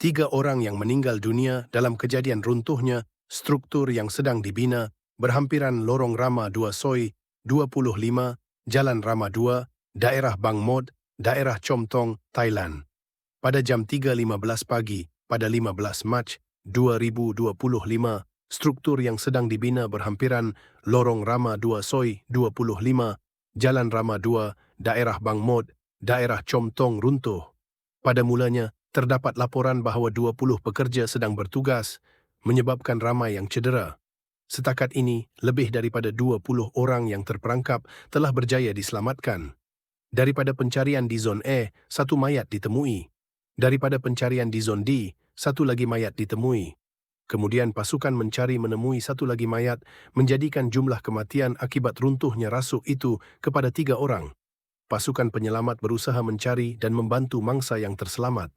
tiga orang yang meninggal dunia dalam kejadian runtuhnya struktur yang sedang dibina berhampiran Lorong Rama 2 Soi 25, Jalan Rama 2, daerah Bang Mod, daerah Chom Tong, Thailand. Pada jam 3.15 pagi, pada 15 Mac 2025, struktur yang sedang dibina berhampiran Lorong Rama 2 Soi 25, Jalan Rama 2, daerah Bang Mod, daerah Chom Tong runtuh. Pada mulanya, terdapat laporan bahawa 20 pekerja sedang bertugas menyebabkan ramai yang cedera. Setakat ini, lebih daripada 20 orang yang terperangkap telah berjaya diselamatkan. Daripada pencarian di zon A, satu mayat ditemui. Daripada pencarian di zon D, satu lagi mayat ditemui. Kemudian pasukan mencari menemui satu lagi mayat menjadikan jumlah kematian akibat runtuhnya rasuk itu kepada tiga orang. Pasukan penyelamat berusaha mencari dan membantu mangsa yang terselamat.